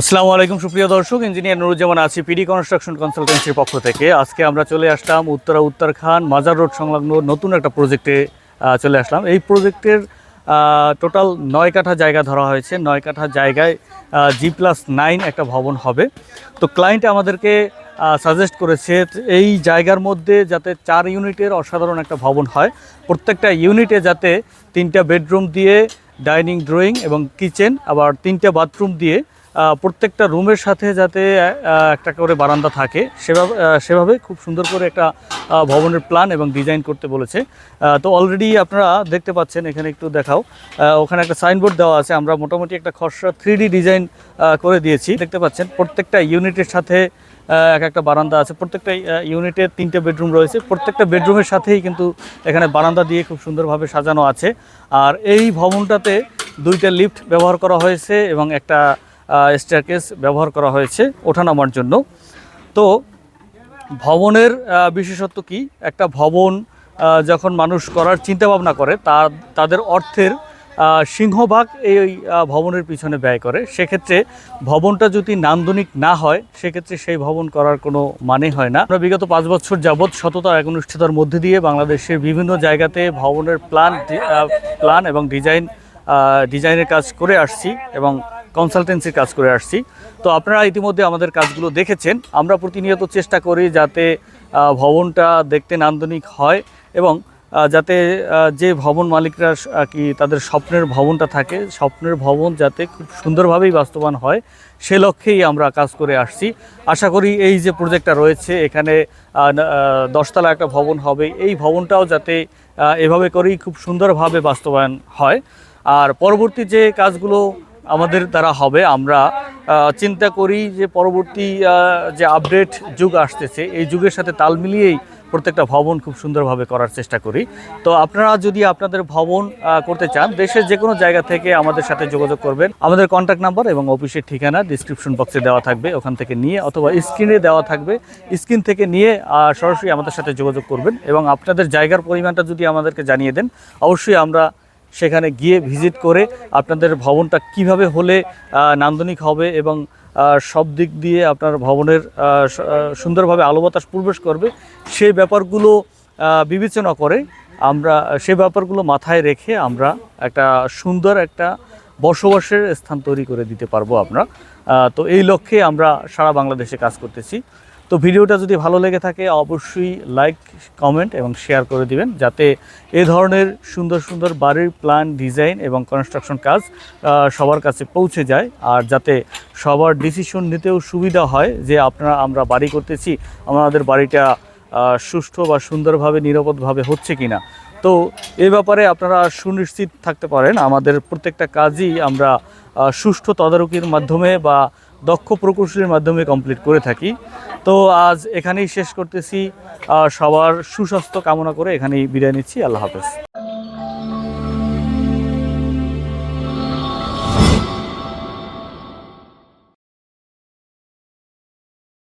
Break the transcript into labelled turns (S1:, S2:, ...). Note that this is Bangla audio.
S1: আসসালামু আলাইকুম, সুপ্রিয় দর্শক। ইঞ্জিনিয়ার নুরুজ্জামান আছি পিডি কনস্ট্রাকশন কনসালটেন্সির পক্ষ থেকে। আজকে আমরা চলে আসলাম উত্তরা উত্তরখান মাজার রোড সংলগ্ন নতুন একটা প্রজেক্টে চলে আসলাম। এই প্রজেক্টের টোটাল নয় কাঠা জায়গা ধরা হয়েছে। নয় কাঠা জায়গায় জি প্লাস নাইন একটা ভবন হবে। তো ক্লায়েন্ট আমাদেরকে সাজেস্ট করেছে এই জায়গার মধ্যে যাতে চার ইউনিটের অসাধারণ একটা ভবন হয়। প্রত্যেকটা ইউনিটে যাতে তিনটা বেডরুম দিয়ে ডাইনিং ড্রয়িং এবং কিচেন আবার তিনটা বাথরুম দিয়ে প্রত্যেকটা রুমের সাথে যাতে একটা করে বারান্দা থাকে, সেভাবে সেভাবে খুব সুন্দর করে একটা ভবনের প্ল্যান এবং ডিজাইন করতে বলেছে। তো অলরেডি আপনারা দেখতে পাচ্ছেন, এখানে একটু দেখাও। ওখানে একটা সাইনবোর্ড দেওয়া আছে, আমরা মোটামুটি একটা খসড়া থ্রি ডিজাইন করে দিয়েছি। দেখতে পাচ্ছেন, প্রত্যেকটা ইউনিটের সাথে এক একটা বারান্দা আছে। প্রত্যেকটা ইউনিটে তিনটে বেডরুম রয়েছে। প্রত্যেকটা বেডরুমের সাথেই কিন্তু এখানে বারান্দা দিয়ে খুব সুন্দরভাবে সাজানো আছে। আর এই ভবনটাতে দুইটা লিফট ব্যবহার করা হয়েছে এবং একটা স্টেয়ারকেস ব্যবহার করা হয়েছে ওঠানামার জন্য। তো ভবনের বিশেষত্ব কি? একটা ভবন যখন মানুষ করার চিন্তা ভাবনা করে তার তাদের অর্থের সিংহভাগ এই ভবনের পিছনে ব্যয় করে। সেক্ষেত্রে ভবনটা যদি নান্দনিক না হয়, সেক্ষেত্রে সেই ভবন করার কোনো মানে হয় না। আমরা বিগত পাঁচ বছর যাবৎ সততা একনিষ্ঠতার মধ্যে দিয়ে বাংলাদেশের বিভিন্ন জায়গাতে ভবনের প্ল্যান প্ল্যান এবং ডিজাইন ডিজাইনের কাজ করে আসছি এবং কনসালটেন্সির কাজ করে আসছি। তো আপনারা ইতিমধ্যে আমাদের কাজগুলো দেখেছেন। আমরা প্রতিনিয়ত চেষ্টা করি যাতে ভবনটা দেখতে নান্দনিক হয় এবং যাতে যে ভবন মালিকরা কি তাদের স্বপ্নের ভবনটা থাকে, স্বপ্নের ভবন যাতে খুব সুন্দরভাবেই বাস্তবায়ন হয়, সে লক্ষ্যেই আমরা কাজ করে আসছি। আশা করি এই যে প্রজেক্টটা রয়েছে, এখানে দশতলা একটা ভবন হবে। এই ভবনটাও যাতে এভাবে করেই খুব সুন্দরভাবে বাস্তবায়ন হয়। আর পরবর্তী যে কাজগুলো আমাদের দ্বারা হবে। আমরা চিন্তা করি যে পরবর্তী যে আপডেট যুগ আসতেছে, এই যুগের সাথে তাল মিলিয়েই প্রত্যেকটা ভবন খুব সুন্দরভাবে করার চেষ্টা করি। তো আপনারা যদি আপনাদের ভবন করতে চান, দেশের যে কোনো জায়গা থেকে আমাদের সাথে যোগাযোগ করবেন। আমাদের কন্ট্যাক্ট নাম্বার এবং অফিসের ঠিকানা ডিসক্রিপশন বক্সে দেওয়া থাকবে। ওখান থেকে নিয়ে অথবা স্ক্রিনে দেওয়া থাকবে। স্ক্রিন থেকে নিয়ে সরাসরি আমাদের সাথে যোগাযোগ করবেন এবং আপনাদের জায়গার পরিমাণটা যদি আমাদেরকে জানিয়ে দেন, অবশ্যই আমরা সেখানে গিয়ে ভিজিট করে আপনাদের ভবনটা কীভাবে হলে নান্দনিক হবে এবং সব দিক দিয়ে আপনার ভবনের সুন্দরভাবে আলো বাতাস প্রবেশ করবে, সেই ব্যাপারগুলো বিবেচনা করে আমরা, সে ব্যাপারগুলো মাথায় রেখে আমরা একটা সুন্দর একটা বসবাসের স্থান তৈরি করে দিতে পারব আমরা। তো এই লক্ষ্যে আমরা সারা বাংলাদেশে কাজ করতেছি। তো ভিডিওটা যদি ভালো লেগে থাকে, অবশ্যই লাইক কমেন্ট এবং শেয়ার করে দিবেন যাতে এ ধরনের সুন্দর সুন্দর বাড়ির প্ল্যান ডিজাইন এবং কনস্ট্রাকশন কাজ সবার কাছে পৌঁছে যায়। আর যাতে সবার ডিসিশন নিতেও সুবিধা হয় যে আপনারা, আমরা বাড়ি করতেছি, আমাদের বাড়িটা সুষ্ঠু বা সুন্দরভাবে, নিরাপদভাবে হচ্ছে কিনা। তো এ ব্যাপারে আপনারা সুনিশ্চিত থাকতে পারেন। আমাদের প্রত্যেকটা কাজই আমরা সুষ্ঠু তদারকির মাধ্যমে বা দক্ষ প্রকৌশলীর মাধ্যমে কমপ্লিট করে থাকি। তো আজ এখানেই শেষ করতেছি। সবার সুস্বাস্থ্য কামনা করে এখানেই বিদায় নিচ্ছি। আল্লাহ হাফেজ।